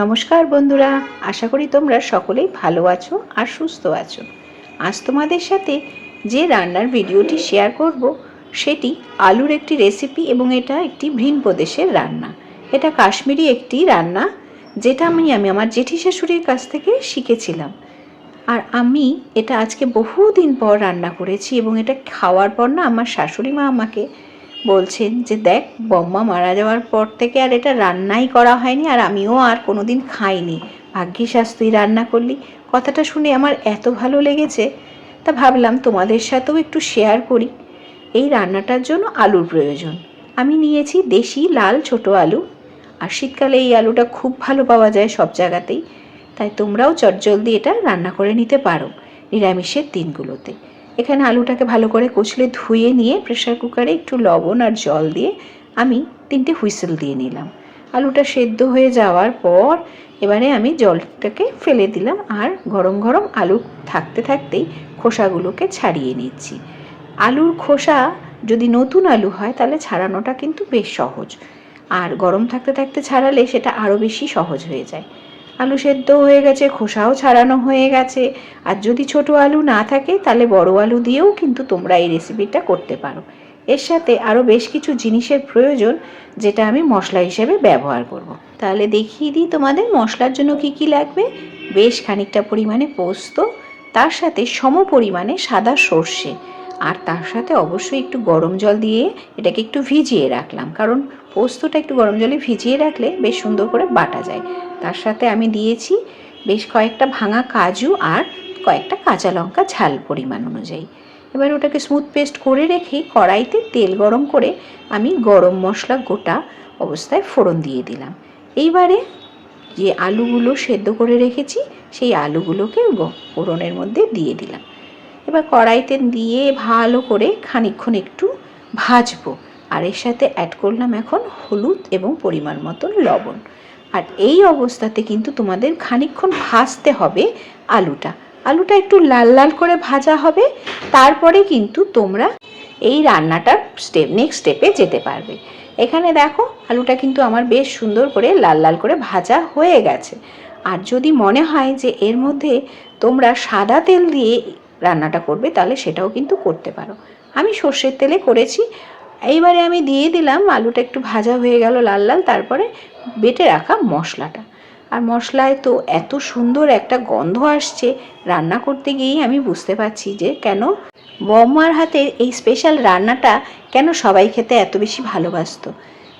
নমস্কার বন্ধুরা, আশা করি তোমরা সকলেই ভালো আছো আর সুস্থ আছো। আজ তোমাদের সাথে যে রান্নার ভিডিওটি শেয়ার করব, সেটি আলুর একটি রেসিপি এবং এটা একটি ভিন প্রদেশের রান্না। এটা কাশ্মীরি একটি রান্না, যেটা আমি আমি আমার জেঠি শাশুড়ির কাছ থেকে শিখেছিলাম। আর আমি এটা আজকে বহুদিন পর রান্না করেছি এবং এটা খাওয়ার পর না আমার শাশুড়ি মা আমাকে বলছেন যে, দেখ, বম্মা মারা যাওয়ার পর থেকে আর এটা রান্নাই করা হয়নি আর আমিও আর কোনোদিন খাইনি। ভাগ্যিস আজ তুই রান্না করলি। কথাটা শুনে আমার এত ভালো লেগেছে, তা ভাবলাম তোমাদের সাথেও একটু শেয়ার করি। এই রান্নাটার জন্য আলুর প্রয়োজন। আমি নিয়েছি দেশি লাল ছোট আলু। আর শীতকালে এই আলুটা খুব ভালো পাওয়া যায় সব জায়গাতেই। তাই তোমরাও চটজলদি এটা রান্না করে নিতে পারো নিরামিষের দিনগুলোতে। এখানে আলুটাকে ভালো করে কচলে ধুয়ে নিয়ে প্রেশার কুকারে একটু লবণ আর জল দিয়ে আমি তিনটে হুইসেল দিয়ে নিলাম। আলুটা সেদ্ধ হয়ে যাওয়ার পর এবারে আমি জলটাকে ফেলে দিলাম আর গরম গরম আলু থাকতে থাকতেই খোসাগুলোকে ছাড়িয়ে নিচ্ছি। আলুর খোসা যদি নতুন আলু হয় তাহলে ছাড়ানোটা কিন্তু বেশ সহজ। আর গরম থাকতে থাকতে ছাড়ালে সেটা আরও বেশি সহজ হয়ে যায়। আলু সেদ্ধ হয়ে গেছে, খোসাও ছাড়ানো হয়ে গেছে। আর যদি ছোট আলু না থাকে, তাহলে বড় আলু দিয়েও কিন্তু তোমরা এই রেসিপিটা করতে পারো। এর সাথে আরও বেশ কিছু জিনিসের প্রয়োজন, যেটা আমি মশলা হিসেবে ব্যবহার করব। তাহলে দেখিয়ে দিই তোমাদের মশলার জন্য কি কি লাগবে। বেশ খানিকটা পরিমাণে পোস্ত, তার সাথে সম পরিমাণে সাদা সর্ষে। আর তার সাথে অবশ্যই একটু গরম জল দিয়ে এটাকে একটু ভিজিয়ে রাখলাম। কারণ পোস্তটা একটু গরম জলে ভিজিয়ে রাখলে বেশ সুন্দর করে বাটা যায়। তার সাথে আমি দিয়েছি বেশ কয়েকটা ভাঙা কাজু আর কয়েকটা কাঁচা লঙ্কা ঝাল পরিমাণ অনুযায়ী। এবার ওটাকে স্মুথ পেস্ট করে রেখে কড়াইতে তেল গরম করে আমি গরম মশলা গোটা অবস্থায় ফোড়ন দিয়ে দিলাম। এইবারে যে আলুগুলো সেদ্ধ করে রেখেছি, সেই আলুগুলোকে ফোড়নের মধ্যে দিয়ে দিলাম। এবার কড়াইতে দিয়ে ভালো করে খানিকক্ষণ একটু ভাজবো। আর এর সাথে অ্যাড করলাম এখন হলুদ এবং পরিমাণ মতন লবণ। আর এই অবস্থাতে কিন্তু তোমাদের খানিকক্ষণ ভাজতে হবে আলুটা। আলুটা একটু লাল লাল করে ভাজা হবে, তারপরে কিন্তু তোমরা এই রান্নাটার স্টেপ নেক্সট স্টেপে যেতে পারবে। এখানে দেখো, আলুটা কিন্তু আমার বেশ সুন্দর করে লাল লাল করে ভাজা হয়ে গেছে। আর যদি মনে হয় যে এর মধ্যে তোমরা সাদা তেল দিয়ে রান্নাটা করবে, তাহলে সেটাও কিন্তু করতে পারো। আমি সর্ষের তেলে করেছি। এইবারে আমি দিয়ে দিলাম, আলুটা একটু ভাজা হয়ে গেল লাল লাল, তারপরে বেটে রাখা মশলাটা। আর মশলায় তো এত সুন্দর একটা গন্ধ আসছে, রান্না করতে গিয়েই আমি বুঝতে পারছি যে কেন বম্মার হাতের এই স্পেশাল রান্নাটা কেন সবাই খেতে এত বেশি ভালোবাসতো।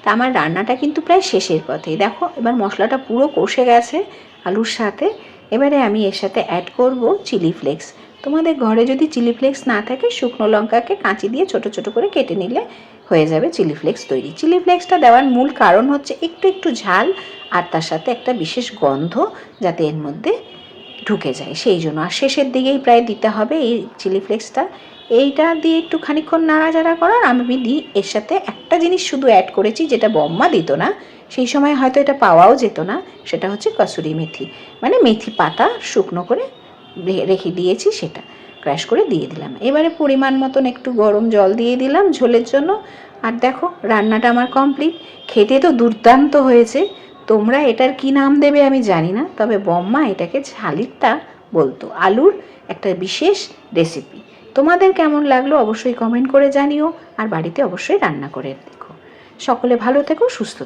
তা আমার রান্নাটা কিন্তু প্রায় শেষের পথেই। দেখো, এবার মশলাটা পুরো কষে গেছে আলুর সাথে। এবারে আমি এর সাথে অ্যাড করব চিলি ফ্লেক্স তোমাদের ঘরে যদি চিলি ফ্লেক্স না থাকে, শুকনো লঙ্কাকে কাঁচি দিয়ে ছোট ছোট করে কেটে নিলে হয়ে যাবে চিলি ফ্লেক্স তৈরি। চিলি ফ্লেক্সটা দেওয়ার মূল কারণ হচ্ছে একটু একটু ঝাল আর তার সাথে একটা বিশেষ গন্ধ যাতে এর মধ্যে ঢুকে যায়। সেই জন্য আর শেষের দিকেই প্রায় দিতে হবে এই চিলি ফ্লেক্সটা। এইটা দিয়ে একটু খানিক্ষণ নাড়াচাড়া করার আমি দিই এর সাথে একটা জিনিস শুধু অ্যাড করেছি যেটা বম্মা দিত না, সেই সময় হয়তো এটা পাওয়াও যেত না, সেটা হচ্ছে কসুরি মেথি। মানে মেথি পাতা শুকনো করে রেখে দিয়েছি সেটা। ক্র্যাশ করে দিয়ে দিলাম। এবারে পরিমাণ মতন একটু গরম জল দিয়ে দিলাম ঝোলের জন্য। আর দেখো, রান্নাটা আমার কমপ্লিট খেতে তো দুর্দান্ত হয়েছে। তোমরা এটার কি নাম দেবে আমি জানি না। তবে বম্মা এটাকে ঝালিরটা বলতো, আলুর একটা বিশেষ রেসিপি তোমাদের কেমন লাগল অবশ্যই কমেন্ট করে জানিও। আর বাড়িতে অবশ্যই রান্না করে দেখো। সকলে ভালো থেকো, সুস্থ